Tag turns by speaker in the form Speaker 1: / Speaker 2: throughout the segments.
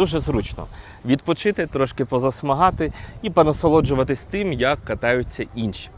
Speaker 1: Дуже зручно відпочити, трошки позасмагати і понасолоджуватись тим, як катаються інші.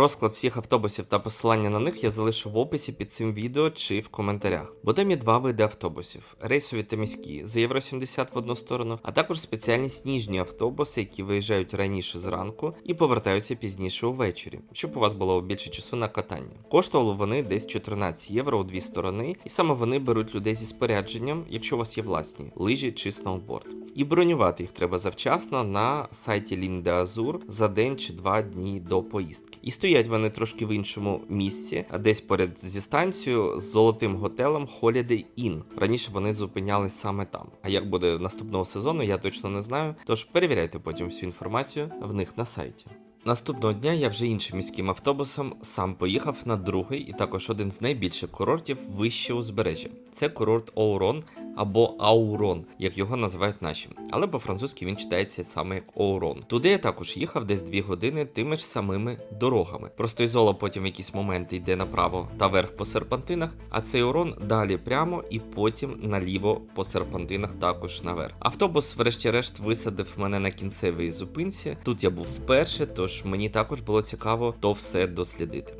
Speaker 1: Розклад всіх автобусів та посилання на них я залишу в описі під цим відео чи в коментарях. Будемо є два види автобусів: рейсові та міські за євро 70 в одну сторону, а також спеціальні сніжні автобуси, які виїжджають раніше зранку і повертаються пізніше увечері, щоб у вас було більше часу на катання. Коштували вони десь 14 євро у дві сторони, і саме вони беруть людей зі спорядженням, якщо у вас є власні лижі чи сноуборд. І бронювати їх треба завчасно на сайті Лінде Азур за день чи два дні до поїздки. І стоять вони трошки в іншому місці, десь поряд зі станцією з золотим готелем Holiday Inn. Раніше вони зупинялись саме там. А як буде наступного сезону, я точно не знаю. Тож перевіряйте потім всю інформацію в них на сайті. Наступного дня я вже іншим міським автобусом сам поїхав на другий і також один з найбільших курортів вище узбережжя. Це курорт Оурон або Аурон, як його називають наші. Але по-французьки він читається саме як Оурон. Туди я також їхав десь дві години тими ж самими дорогами. Просто ізола потім в якісь моменти йде направо та вверх по серпантинах, а цей Орон далі прямо і потім наліво по серпантинах також наверх. Автобус, врешті-решт, висадив мене на кінцевій зупинці. Тут я був вперше, тож мені також було цікаво то все дослідити.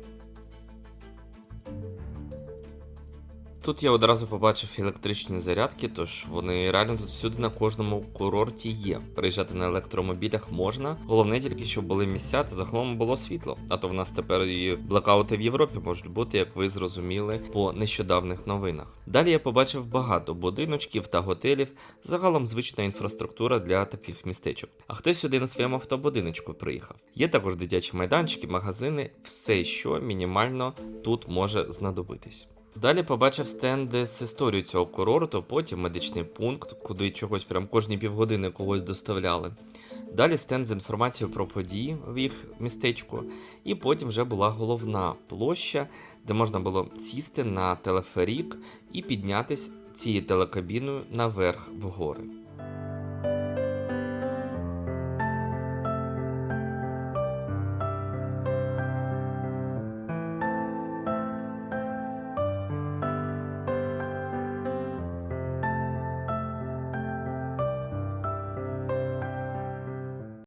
Speaker 1: Тут я одразу побачив електричні зарядки, тож вони реально тут всюди на кожному курорті є. Приїжджати на електромобілях можна. Головне тільки, щоб були місця та загалом було світло. А то в нас тепер і блекаути в Європі можуть бути, як ви зрозуміли по нещодавних новинах. Далі я побачив багато будиночків та готелів. Загалом звична інфраструктура для таких містечок. А хтось сюди на своєму автобудиночку приїхав. Є також дитячі майданчики, магазини, все, що мінімально тут може знадобитись. Далі побачив стенди з історією цього курорту, потім медичний пункт, куди чогось прям кожні півгодини когось доставляли. Далі стенд з інформацією про події в їх містечку, і потім вже була головна площа, де можна було сісти на телеферік і піднятись цією телекабіною наверх в гори.